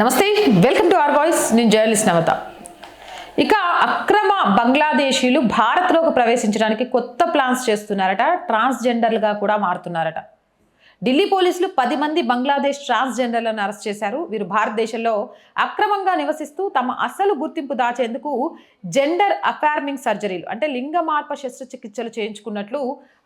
నమస్తే welcome to R voice నేను journalist నవత. ఇక అక్రమ బంగ్లాదేశీలు భారత్లోకి ప్రవేశించడానికి కొత్త ప్లాన్స్ చేస్తున్నారట ట్రాన్స్జెండర్లుగా కూడా మారుతున్నారట. ఢిల్లీ పోలీసులు పది మంది బంగ్లాదేశ్ ట్రాన్స్జెండర్లను అరెస్ట్ చేశారు. వీరు భారతదేశంలో అక్రమంగా నివసిస్తూ తమ అసలు గుర్తింపు దాచేందుకు జెండర్ అఫార్మింగ్ సర్జరీలు అంటే లింగ మార్ప శస్త్రచికిత్సలు చేయించుకున్నట్లు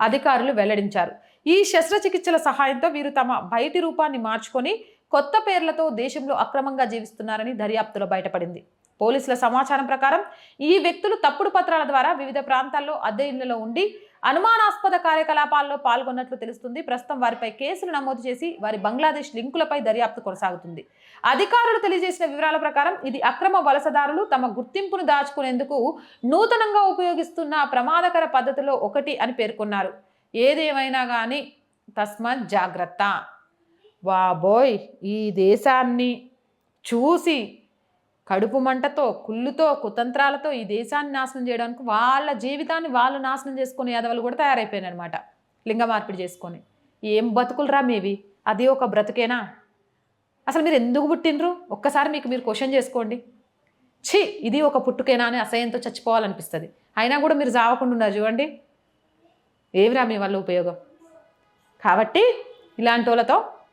అధికారులు వెల్లడించారు. ఈ శస్త్రచికిత్సల సహాయంతో వీరు తమ బయటి రూపాన్ని మార్చుకొని కొత్త పేర్లతో దేశంలో అక్రమంగా జీవిస్తున్నారని దర్యాప్తులో బయటపడింది. పోలీసుల సమాచారం ప్రకారం ఈ వ్యక్తులు తప్పుడు పత్రాల ద్వారా వివిధ ప్రాంతాల్లో అద్దె ఇళ్ళలో ఉండి అనుమానాస్పద కార్యకలాపాల్లో పాల్గొన్నట్లు తెలుస్తుంది. ప్రస్తుతం వారిపై కేసులు నమోదు చేసి వారి బంగ్లాదేశ్ లింకులపై దర్యాప్తు కొనసాగుతుంది. అధికారులు తెలియజేసిన వివరాల ప్రకారం ఇది అక్రమ వలసదారులు తమ గుర్తింపును దాచుకునేందుకు నూతనంగా ఉపయోగిస్తున్న ప్రమాదకర పద్ధతిలో ఒకటి అని పేర్కొన్నారు. ఏదేమైనా కానీ తస్మత్ జాగ్రత్త. వాబోయ్ ఈ దేశాన్ని చూసి కడుపు మంటతో కుళ్ళుతో కుతంత్రాలతో ఈ దేశాన్ని నాశనం చేయడానికి వాళ్ళ జీవితాన్ని వాళ్ళు నాశనం చేసుకునే యాదవులు కూడా తయారైపోయారు లింగ మార్పిడి చేసుకొని. ఏం బతుకులరా మేవి? అది ఒక బ్రతుకేనా? అసలు మీరు ఎందుకు పుట్టినరు ఒక్కసారి మీకు మీరు క్వశ్చన్ చేసుకోండి. ఛీ! ఇది ఒక పుట్టుకేనా అని అసహ్యంతో చచ్చిపోవాలనిపిస్తుంది. అయినా కూడా మీరు జావకుండా ఉన్నారు చూడండి. ఏమిరా మీ వల్ల ఉపయోగం? కాబట్టి ఇలాంటి వాళ్ళతో